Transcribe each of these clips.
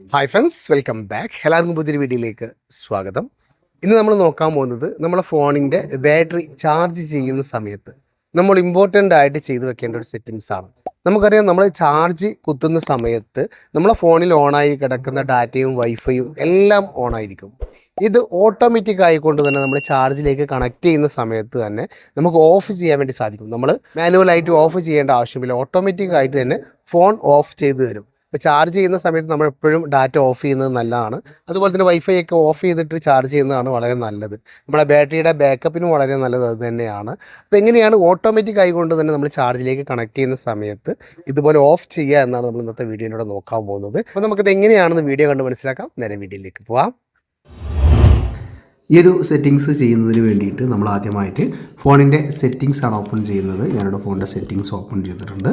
Hi friends welcome back എല്ലാവർക്കും പുതിയൊരു വീഡിയോയിലേക്ക് സ്വാഗതം. ഇന്ന് നമ്മൾ നോക്കാൻ പോകുന്നത് നമ്മുടെ ഫോണിന്റെ ബാറ്ററി ചാർജ് ചെയ്യുന്ന സമയത്ത് നമ്മൾ ഇമ്പോർട്ടന്റ് ആയിട്ട് ചെയ്തു വെക്കേണ്ട ഒരു സെറ്റിങ്സ് ആണ്. നമുക്കറിയാം നമ്മൾ ചാർജ് കുത്തുന്ന സമയത്ത് നമ്മളെ ഫോണിൽ ഓണായി കിടക്കുന്ന ഡാറ്റയും വൈഫൈയും എല്ലാം ഓണായിരിക്കും ഇത് ഓട്ടോമാറ്റിക് ആയിക്കൊണ്ട് തന്നെ നമ്മൾ ചാർജിലേക്ക് കണക്ട് ചെയ്യുന്ന സമയത്ത് തന്നെ നമുക്ക് ഓഫ് ചെയ്യാൻ വേണ്ടി സാധിക്കും. നമ്മൾ മാനുവലായിട്ട് ഓഫ് ചെയ്യേണ്ട ആവശ്യമില്ല. ഓട്ടോമാറ്റിക് ആയിട്ട് തന്നെ ഫോൺ ഓഫ് ചെയ്തു തരും. ഇപ്പോൾ ചാർജ് ചെയ്യുന്ന സമയത്ത് നമ്മൾ എപ്പോഴും ഡാറ്റ ഓഫ് ചെയ്യുന്നത് നല്ലതാണ്. അതുപോലെ തന്നെ വൈഫൈ ഒക്കെ ഓഫ് ചെയ്തിട്ട് ചാർജ് ചെയ്യുന്നതാണ് വളരെ നല്ലത്. നമ്മളെ ബാറ്ററിയുടെ ബാക്കപ്പിനും വളരെ നല്ലത് അത് തന്നെയാണ്. അപ്പോൾ എങ്ങനെയാണ് ഓട്ടോമാറ്റിക് ആയിക്കൊണ്ട് തന്നെ നമ്മൾ ചാർജിലേക്ക് കണക്ട് ചെയ്യുന്ന സമയത്ത് ഇതുപോലെ ഓഫ് ചെയ്യുക എന്നാണ് നമ്മൾ ഇന്നത്തെ വീഡിയോയിലൂടെ നോക്കാൻ പോകുന്നത്. അപ്പോൾ നമുക്കിത് എങ്ങനെയാണെന്ന് വീഡിയോ കണ്ട് മനസ്സിലാക്കാം. നേരെ വീഡിയോയിലേക്ക് പോവാം. ഈ ഒരു സെറ്റിങ്സ് ചെയ്യുന്നതിന് വേണ്ടിയിട്ട് നമ്മൾ ആദ്യമായിട്ട് ഫോണിന്റെ സെറ്റിങ്സ് ആണ് ഓപ്പൺ ചെയ്യുന്നത്. ഞാനിവിടെ ഫോണിന്റെ സെറ്റിങ്സ് ഓപ്പൺ ചെയ്തിട്ടുണ്ട്.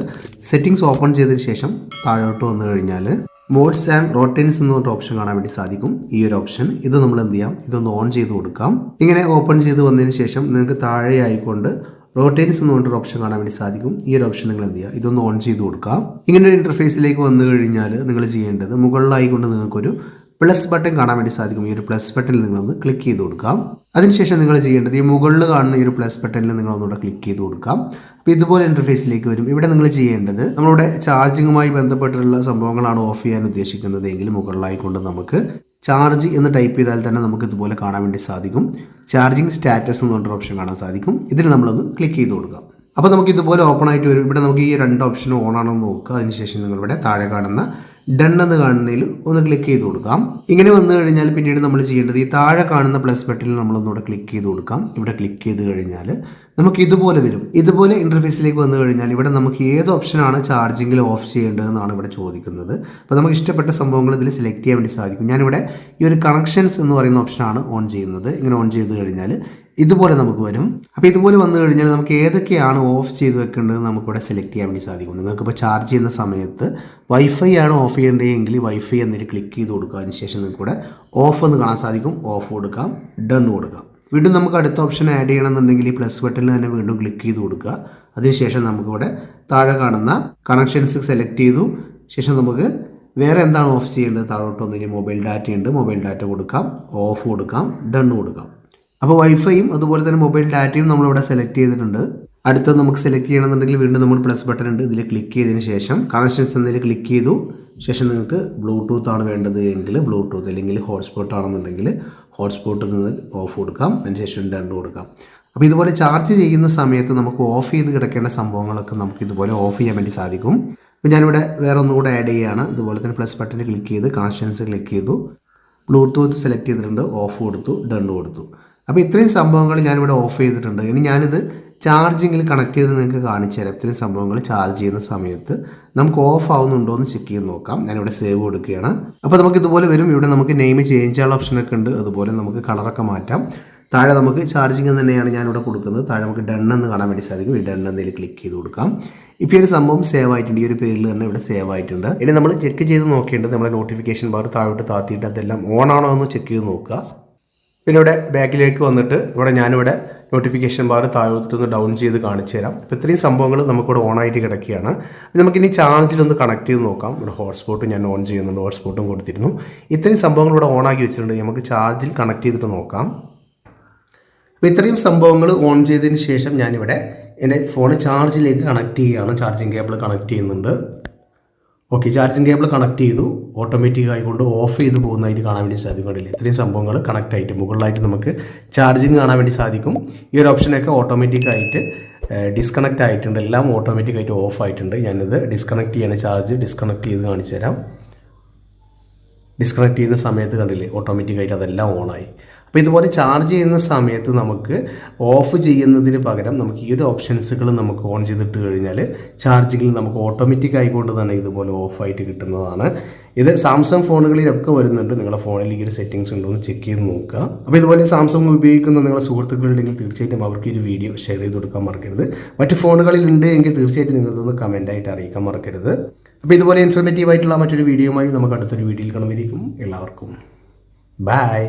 സെറ്റിങ്സ് ഓപ്പൺ ചെയ്തതിന് ശേഷം താഴോട്ട് വന്നു കഴിഞ്ഞാൽ മോഡ്സ് ആൻഡ് റോട്ടൈൻസ് എന്ന് പറഞ്ഞ ഓപ്ഷൻ കാണാൻ വേണ്ടി സാധിക്കും. ഈ ഒരു ഓപ്ഷൻ ഇത് നമ്മൾ എന്ത് ചെയ്യാം? ഇതൊന്ന് ഓൺ ചെയ്ത് കൊടുക്കാം. ഇങ്ങനെ ഓപ്പൺ ചെയ്ത് വന്നതിന് ശേഷം നിങ്ങൾക്ക് താഴെ ആയിക്കൊണ്ട് റോട്ടൈൻസ് എന്ന് പറഞ്ഞൊരു ഓപ്ഷൻ കാണാൻ വേണ്ടി സാധിക്കും. ഈ ഒരു ഓപ്ഷൻ നിങ്ങൾ എന്ത് ചെയ്യുക? ഇതൊന്ന് ഓൺ ചെയ്ത് കൊടുക്കാം. ഇങ്ങനെ ഒരു ഇന്റർഫേസിലേക്ക് വന്നു കഴിഞ്ഞാൽ നിങ്ങൾ ചെയ്യേണ്ടത് മുകളിലായിക്കൊണ്ട് നിങ്ങൾക്കൊരു പ്ലസ് ബട്ടൺ കാണാൻ വേണ്ടി സാധിക്കും. ഈ ഒരു പ്ലസ് ബട്ടണിൽ നിങ്ങളൊന്ന് ക്ലിക്ക് ചെയ്ത് കൊടുക്കാം അതിനുശേഷം നിങ്ങൾ ചെയ്യേണ്ടത് ഈ മുകളിൽ കാണുന്ന ഈ ഒരു പ്ലസ് ബട്ടണിൽ നിങ്ങൾ ഒന്നുകൂടെ ക്ലിക്ക് ചെയ്ത് കൊടുക്കാം അപ്പോൾ ഇതുപോലെ ഇന്റർഫേസിലേക്ക് വരും. ഇവിടെ നിങ്ങൾ ചെയ്യേണ്ടത് നമ്മളുടെ ചാർജിങ്ങുമായി ബന്ധപ്പെട്ടിട്ടുള്ള സംഭവങ്ങളാണ് ഓഫ് ചെയ്യാൻ ഉദ്ദേശിക്കുന്നത് എങ്കിൽ മുകളിലായിക്കൊണ്ട് നമുക്ക് ചാർജ് എന്ന് ടൈപ്പ് ചെയ്താൽ തന്നെ നമുക്ക് ഇതുപോലെ കാണാൻ വേണ്ടി സാധിക്കും. ചാർജിങ് സ്റ്റാറ്റസ് എന്ന് പറഞ്ഞൊരു ഓപ്ഷൻ കാണാൻ സാധിക്കും. ഇതിൽ നമ്മളൊന്ന് ക്ലിക്ക് ചെയ്ത് കൊടുക്കാം അപ്പോൾ നമുക്ക് ഇതുപോലെ ഓപ്പൺ ആയിട്ട് വരും. ഇവിടെ നമുക്ക് ഈ രണ്ട് ഓപ്ഷനും ഓൺ ആണെന്ന് നോക്കുക. അതിനുശേഷം നിങ്ങൾ ഇവിടെ താഴെ കാണുന്ന ഡൺ എന്ന് കാണുന്നതിൽ ഒന്ന് ക്ലിക്ക് ചെയ്ത് കൊടുക്കാം. ഇങ്ങനെ വന്നു കഴിഞ്ഞാൽ പിന്നീട് നമ്മൾ ചെയ്യേണ്ടത് ഈ താഴെ കാണുന്ന പ്ലസ് ബട്ടണിൽ നമ്മളൊന്നുകൂടെ ക്ലിക്ക് ചെയ്ത് കൊടുക്കാം. ഇവിടെ ക്ലിക്ക് ചെയ്ത് കഴിഞ്ഞാൽ നമുക്ക് ഇതുപോലെ വരും. ഇതുപോലെ ഇന്റർഫേസിലേക്ക് വന്നു കഴിഞ്ഞാൽ ഇവിടെ നമുക്ക് ഏത് ഓപ്ഷനാണ് ചാർജിങ്ങിൽ ഓഫ് ചെയ്യേണ്ടതെന്നാണ് ഇവിടെ ചോദിക്കുന്നത്. അപ്പോൾ നമുക്ക് ഇഷ്ടപ്പെട്ട സംഭവങ്ങൾ ഇതിൽ സെലക്ട് ചെയ്യാൻ വേണ്ടി സാധിക്കും. ഞാനിവിടെ ഈ ഒരു കണക്ഷൻസ് എന്ന് പറയുന്ന ഓപ്ഷനാണ് ഓൺ ചെയ്യുന്നത്. ഇങ്ങനെ ഓൺ ചെയ്ത് കഴിഞ്ഞാൽ ഇതുപോലെ നമുക്ക് വരും. അപ്പോൾ ഇതുപോലെ വന്നു കഴിഞ്ഞാൽ നമുക്ക് ഏതൊക്കെയാണ് ഓഫ് ചെയ്ത് വെക്കേണ്ടത് നമുക്കിവിടെ സെലക്ട് ചെയ്യാൻ വേണ്ടി സാധിക്കും. നിങ്ങൾക്കിപ്പോൾ ചാർജ് ചെയ്യുന്ന സമയത്ത് വൈഫൈ ആണ് ഓഫ് ചെയ്യേണ്ടതെങ്കിൽ വൈഫൈ എന്നതിൽ ക്ലിക്ക് ചെയ്ത് കൊടുക്കുക. അതിനുശേഷം നിങ്ങൾക്ക് ഇവിടെ ഓഫ് എന്ന് കാണാൻ സാധിക്കും. ഓഫ് കൊടുക്കാം. ഡൺ കൊടുക്കാം. വീണ്ടും നമുക്ക് അടുത്ത ഓപ്ഷൻ ആഡ് ചെയ്യണമെന്നുണ്ടെങ്കിൽ ഈ പ്ലസ് ബട്ടണിൽ തന്നെ വീണ്ടും ക്ലിക്ക് ചെയ്ത് കൊടുക്കുക. അതിനുശേഷം നമുക്കിവിടെ താഴെ കാണുന്ന കണക്ഷൻസ് സെലക്ട് ചെയ്തു. ശേഷം നമുക്ക് വേറെ എന്താണ് ഓഫ് ചെയ്യേണ്ടത്? താഴോട്ട് മൊബൈൽ ഡാറ്റ ഉണ്ട്. മൊബൈൽ ഡാറ്റ കൊടുക്കാം. ഓഫ് കൊടുക്കാം. ഡൺ കൊടുക്കാം. അപ്പോൾ വൈഫൈയും അതുപോലെ തന്നെ മൊബൈൽ ഡാറ്റയും നമ്മളിവിടെ സെലക്ട് ചെയ്തിട്ടുണ്ട്. അടുത്തത് നമുക്ക് സെലക്ട് ചെയ്യണമെന്നുണ്ടെങ്കിൽ വീണ്ടും നമ്മൾ പ്ലസ് ബട്ടൺ ഉണ്ട്. ഇതിൽ ക്ലിക്ക് ചെയ്തതിന് ശേഷം കണക്ഷൻസ് എന്നതിൽ ക്ലിക്ക് ചെയ്തു. ശേഷം നിങ്ങൾക്ക് ബ്ലൂടൂത്ത് ആണ് വേണ്ടത് എങ്കിൽ ബ്ലൂടൂത്ത് അല്ലെങ്കിൽ ഹോട്ട്സ്പോട്ട് ആണെന്നുണ്ടെങ്കിൽ ഹോട്ട്സ്പോട്ടിൽ നിന്ന് ഓഫ് കൊടുക്കാം. അതിന് ശേഷം രണ്ട് കൊടുക്കാം. അപ്പോൾ ഇതുപോലെ ചാർജ് ചെയ്യുന്ന സമയത്ത് നമുക്ക് ഓഫ് ചെയ്ത് കിടക്കേണ്ട സംഭവങ്ങളൊക്കെ നമുക്ക് ഇതുപോലെ ഓഫ് ചെയ്യാൻ വേണ്ടി സാധിക്കും. അപ്പോൾ ഞാനിവിടെ വേറെ ഒന്നുകൂടെ ആഡ് ചെയ്യുകയാണ് ഇതുപോലെ തന്നെ പ്ലസ് ബട്ടൺ ക്ലിക്ക് ചെയ്ത് കണക്ഷൻസ് ക്ലിക്ക് ചെയ്തു. ബ്ലൂടൂത്ത് സെലക്ട് ചെയ്തിട്ടുണ്ട്. ഓഫ് കൊടുത്തു. ഡൺ കൊടുത്തു. അപ്പോൾ ഇത്രയും സംഭവങ്ങൾ ഞാനിവിടെ ഓഫ് ചെയ്തിട്ടുണ്ട്. ഇനി ഞാനിത് ചാർജിങ്ങിൽ കണക്ട് ചെയ്ത് നിങ്ങൾക്ക് കാണിച്ചു തരാം. ഇത്രയും സംഭവങ്ങൾ ചാർജ് ചെയ്യുന്ന സമയത്ത് നമുക്ക് ഓഫ് ആവുന്നുണ്ടോ എന്ന് ചെക്ക് ചെയ്ത് നോക്കാം. ഞാനിവിടെ സേവ് കൊടുക്കുകയാണ്. അപ്പോൾ നമുക്ക് ഇതുപോലെ വരും. ഇവിടെ നമുക്ക് നെയിം ചേഞ്ച് ചെയ്യാനുള്ള ഓപ്ഷനൊക്കെ ഉണ്ട്. അതുപോലെ നമുക്ക് കളറൊക്കെ മാറ്റാം. താഴെ നമുക്ക് ചാർജിങ് തന്നെയാണ് ഞാനിവിടെ കൊടുക്കുന്നത്. താഴെ നമുക്ക് ഡൺ എന്ന് കാണാൻ വേണ്ടി സാധിക്കും. ഈ ഡൺ എന്നതിൽ ക്ലിക്ക് ചെയ്ത് കൊടുക്കാം. ഇപ്പോൾ ഒരു സംഭവം സേവ് ആയിട്ടുണ്ട്. ഈ ഒരു പേരിൽ തന്നെ ഇവിടെ സേവ് ആയിട്ടുണ്ട്. ഇനി നമ്മൾ ചെക്ക് ചെയ്ത് നോക്കേണ്ടത് നമ്മുടെ നോട്ടിഫിക്കേഷൻ ബാർ താഴോട്ട് താത്തിയിട്ട് അതെല്ലാം ഓൺ ആണോ എന്ന് ചെക്ക് ചെയ്ത് നോക്കുക. പിന്നെ ഇവിടെ ബാക്കിലേക്ക് വന്നിട്ട് ഇവിടെ ഞാനിവിടെ നോട്ടിഫിക്കേഷൻ ബാർ താഴോട്ടൊന്ന് ഡൗൺ ചെയ്ത് കാണിച്ചു തരാം. അപ്പോൾ ഇത്രയും സംഭവങ്ങൾ നമുക്കിവിടെ ഓൺ ആയിട്ട് കിടക്കുകയാണ്. നമുക്കിനി ചാർജിലൊന്ന് കണക്ട് ചെയ്ത് നോക്കാം. ഇവിടെ ഹോട്ട്സ്പോട്ട് ഞാൻ ഓൺ ചെയ്യുന്നുണ്ട്. ഹോട്ട്സ്പോട്ടും കൊടുത്തിരുന്നു. ഇത്രയും സംഭവങ്ങൾ ഇവിടെ ഓൺ ആക്കി വെച്ചിട്ടുണ്ട്. നമുക്ക് ചാർജിൽ കണക്ട് ചെയ്തിട്ട് നോക്കാം. അപ്പോൾ ഇത്രയും സംഭവങ്ങൾ ഓൺ ചെയ്തതിന് ശേഷം ഞാനിവിടെ എന്റെ ഫോൺ ചാർജിലേക്ക് കണക്ട് ചെയ്യുകയാണ്. ചാർജിങ് കേബിൾ കണക്ട് ചെയ്യുന്നുണ്ട്. ഓക്കെ ചാർജിങ് കേബിൾ കണക്ട് ചെയ്തു. ഓട്ടോമാറ്റിക് ആയിക്കൊണ്ട് ഓഫ് ചെയ്ത് പോകുന്നതായിട്ട് കാണാൻ വേണ്ടി സാധിക്കും കണ്ടില്ലേ ഇത്രയും സംഭവങ്ങൾ കണക്ട് ആയിട്ട് മുകളിലായിട്ട് നമുക്ക് ചാർജിങ് കാണാൻ വേണ്ടി സാധിക്കും. ഈ ഒരു ഓപ്ഷനൊക്കെ ഓട്ടോമാറ്റിക് ആയിട്ട് ഡിസ്കണക്ട് ആയിട്ടുണ്ട്. എല്ലാം ഓട്ടോമാറ്റിക് ആയിട്ട് ഓഫ് ആയിട്ടുണ്ട്. ഞാനിത് ഡിസ്കണക്ട് ചെയ്യണ ചാർജ് ഡിസ്കണക്ട് ചെയ്ത് കാണിച്ചു തരാം. ഡിസ്കണക്ട് ചെയ്യുന്ന സമയത്ത് കണ്ടില്ലേ ഓട്ടോമാറ്റിക്കായിട്ട് അതെല്ലാം ഓണായി അപ്പോൾ ഇതുപോലെ ചാർജ് ചെയ്യുന്ന സമയത്ത് നമുക്ക് ഓഫ് ചെയ്യുന്നതിന് പകരം നമുക്ക് ഈ ഒരു ഓപ്ഷൻസുകൾ നമുക്ക് ഓൺ ചെയ്തിട്ട് കഴിഞ്ഞാൽ ചാർജിങ്ങിൽ നമുക്ക് ഓട്ടോമാറ്റിക് ആയിക്കൊണ്ട് തന്നെ ഇതുപോലെ ഓഫായിട്ട് കിട്ടുന്നതാണ്. ഇത് സാംസങ് ഫോണുകളിലൊക്കെ വരുന്നുണ്ട്. നിങ്ങളുടെ ഫോണിൽ ഈ ഒരു സെറ്റിങ്സ് ഉണ്ടോ എന്ന് ചെക്ക് ചെയ്ത് നോക്കുക. അപ്പോൾ ഇതുപോലെ സാംസങ് ഉപയോഗിക്കുന്ന നിങ്ങളുടെ സുഹൃത്തുക്കളുണ്ടെങ്കിൽ തീർച്ചയായിട്ടും അവർക്ക് ഒരു വീഡിയോ ഷെയർ ചെയ്ത് കൊടുക്കാൻ മറക്കരുത്. മറ്റ് ഫോണുകളിൽ ഉണ്ട് എങ്കിൽ തീർച്ചയായിട്ടും നിങ്ങൾക്കൊന്ന് കമന്റ് ആയിട്ട് അറിയിക്കാൻ മറക്കരുത്. അപ്പോൾ ഇതുപോലെ ഇൻഫർമേറ്റീവ് ആയിട്ടുള്ള മറ്റൊരു വീഡിയോയുമായി നമുക്ക് അടുത്തൊരു വീഡിയോയിൽ കാണുമായിരിക്കും എല്ലാവർക്കും. ബൈ